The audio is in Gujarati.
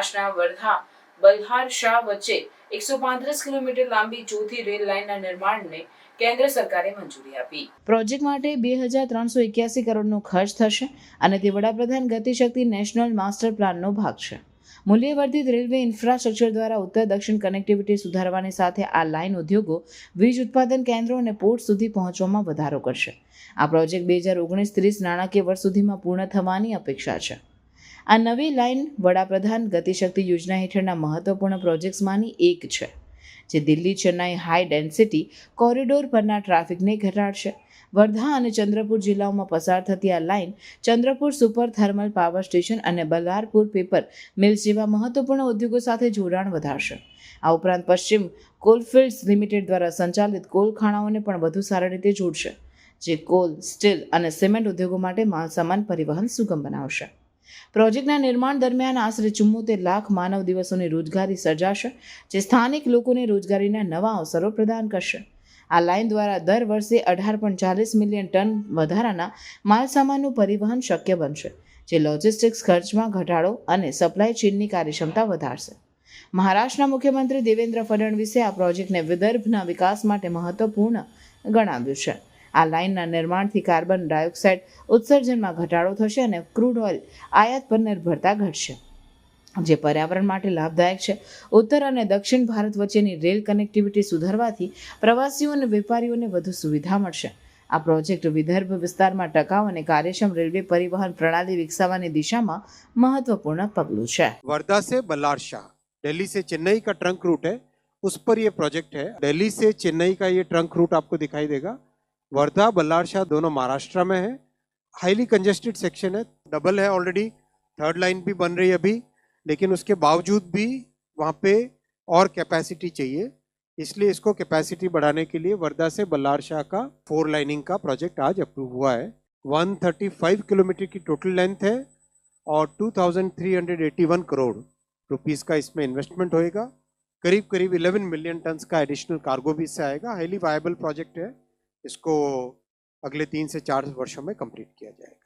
મહારાષ્ટ્રના વર્ધા બલહાર શાહ વચ્ચે એકસો પાંત્રીસ કિલોમીટર લાંબી ચોથી રેલ લાઇનના નિર્માણને કેન્દ્ર સરકારે મંજૂરી આપી. પ્રોજેક્ટ માટે બે હજાર ત્રણસો એક્યાસી કરોડનો ખર્ચ થશે અને તે વડાપ્રધાન ગતિશક્તિ નેશનલ માસ્ટર પ્લાનનો ભાગ છે. મૂલ્યવર્ધિત રેલવે ઇન્ફ્રાસ્ટ્રક્ચર દ્વારા ઉત્તર દક્ષિણ કનેક્ટિવિટી સુધારવાની સાથે આ લાઇન ઉદ્યોગો વીજ ઉત્પાદન કેન્દ્રો અને પોર્ટ સુધી પહોંચવામાં વધારો કરશે. આ પ્રોજેક્ટ બે હજાર ઓગણીસ ત્રીસ નાણાકીય વર્ષ સુધીમાં પૂર્ણ થવાની અપેક્ષા છે. આ નવી લાઇન વડાપ્રધાન ગતિશક્તિ યોજના હેઠળના મહત્વપૂર્ણ પ્રોજેક્ટ્સમાંની એક છે, જે Delhi Chennai high density corridor પરના ટ્રાફિકને ઘટાડશે. વર્ધા અને ચંદ્રપુર જિલ્લાઓમાં પસાર થતી આ line Chandrapur super thermal power station અને બલ્લારપુર પેપર મિલ્સ જેવા મહત્વપૂર્ણ ઉદ્યોગો સાથે જોડાણ વધારશે. આ ઉપરાંત પશ્ચિમ કોલફિલ્ડ્સ લિમિટેડ દ્વારા સંચાલિત કોલ ખાણાઓને પણ વધુ સારી રીતે જોડશે, જે કોલ, સ્ટીલ અને સિમેન્ટ ઉદ્યોગો માટે માલસામાન પરિવહન સુગમ બનાવશે. પ્રોજેક્ટના નિર્માણ દરમિયાન આશરે ચુમ્મોતેર લાખ માનવ દિવસોની રોજગારી સર્જાશે, જે સ્થાનિક લોકોને રોજગારીના નવા અવસરો પ્રદાન કરશે. આ લાઇન દ્વારા દર વર્ષે અઢાર પોઈન્ટ ચાલીસ મિલિયન ટન વધારાના માલસામાનનું પરિવહન શક્ય બનશે, જે લોજિસ્ટિક્સ ખર્ચમાં ઘટાડો અને સપ્લાય ચેનની કાર્યક્ષમતા વધારશે. મહારાષ્ટ્રના મુખ્યમંત્રી દેવેન્દ્ર ફડણવીસે આ પ્રોજેક્ટને વિદર્ભના વિકાસ માટે મહત્વપૂર્ણ ગણાવ્યું છે. આ લાઇનના નિર્માણથી કાર્બન ડાયોક્સાઇડ ઉત્સર્જનમાં ઘટાડો થશે અને ક્રૂડ ઓઇલ આયાત પર નિર્ભરતા ઘટશે જે પર્યાવરણ માટે લાભદાયક છે ઉત્તર અને દક્ષિણ ભારત વચ્ચેની રેલ કનેક્ટિવિટી સુધારવાથી પ્રવાસીઓ અને વેપારીઓને વધુ સુવિધા મળશે આ પ્રોજેક્ટ વિદર્ભ વિસ્તારમાં ટકાઉ અને કાર્યક્ષમ રેલવે પરિવહન પ્રણાલી વિકસાવવાની દિશામાં મહત્વપૂર્ણ પગલું છે वर्धा से बल्लार शाह दिल्ली से चेन्नई का ट्रंक रूट है उस पर ये प्रोजेक्ट है दिल्ली से चेन्नई का ये ट्रंक रूट आपको दिखाई देगा वर्धा बल्लार शाह दोनों महाराष्ट्र में है। हाईली कंजेस्टेड सेक्शन है डबल है ऑलरेडी थर्ड लाइन भी बन रही है अभी लेकिन उसके बावजूद भी वहाँ पे और कैपेसिटी चाहिए। इसलिए इसको कैपेसिटी बढ़ाने के लिए वर्धा से बल्लार शाह का फोर लाइनिंग का प्रोजेक्ट आज अप्रूव हुआ है। 135 किलोमीटर की टोटल लेंथ है और 2,381 करोड़ रुपीस का इसमें इन्वेस्टमेंट होएगा। करीब करीब 11 मिलियन टन्स का एडिशनल कार्गो भी इससे आएगा। हाईली वायबल प्रोजेक्ट है। इसको अगले तीन से चार वर्षों में कंप्लीट किया जाएगा